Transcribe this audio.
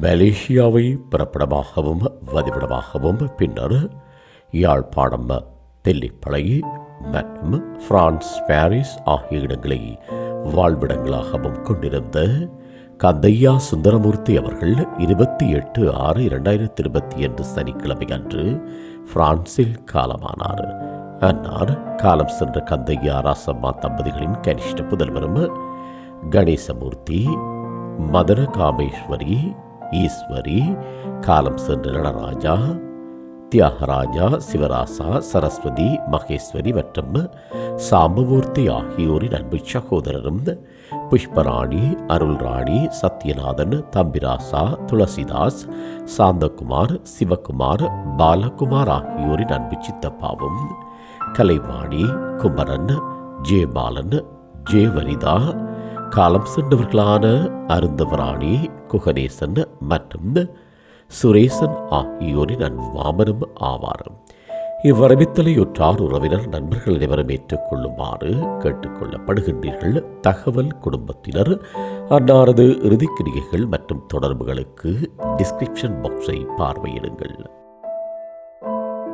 மலேசியாவை பிறப்பிடமாகவும் வதிவிடமாகவும் பின்னர் யாழ்ப்பாணம் தெல்லிப்பளை மற்றும் பிரான்ஸ் பாரிஸ் ஆகிய இடங்களை வாழ்விடங்களாகவும் கொண்டிருந்த கந்தையா சுந்தரமூர்த்தி அவர்கள் இருபத்தி எட்டு ஆறு இரண்டாயிரத்தி இருபத்தி இரண்டு சனிக்கிழமை அன்று பிரான்சில் காலமானார். அன்னார் காலம் சென்ற கந்தையா ராசம்மா தம்பதிகளின் கனிஷ்ட புதல்வரும் கணேசமூர்த்தி மதன காமேஸ்வரி ஈஸ்வரி காலம் சென்ற நடராஜா தியாகராஜா சிவராசா சரஸ்வதி மகேஸ்வரி மற்றும் சாம்பமூர்த்தி ஆகியோரின் அன்பு சகோதரரும் புஷ்பராணி அருள்ராணி சத்யநாதன் தம்பிராசா துளசிதாஸ் சாந்தகுமார் சிவகுமார் பாலகுமார் ஆகியோரின் அன்பு சித்தப்பாவும் கலைவாணி குமரன் ஜெயபாலன் ஜெயவனிதா காலம் சென்றவர்களான அருந்தவராணி குகநேசன் மற்றும் சுரேசன் ஆகியோரின் அன்பாமரும் ஆவார். இவ்வரவித்தலையொற்றார் உறவினர் நண்பர்கள் அனைவரும் ஏற்றுக்கொள்ளுமாறு கேட்டுக்கொள்ளப்படுகின்றீர்கள். தகவல் குடும்பத்தினர் அன்னாரது இறுதிக்கிரிகைகள் மற்றும் தொடர்புகளுக்கு டிஸ்கிரிப்ஷன் பாக்ஸை பார்வையிடுங்கள்.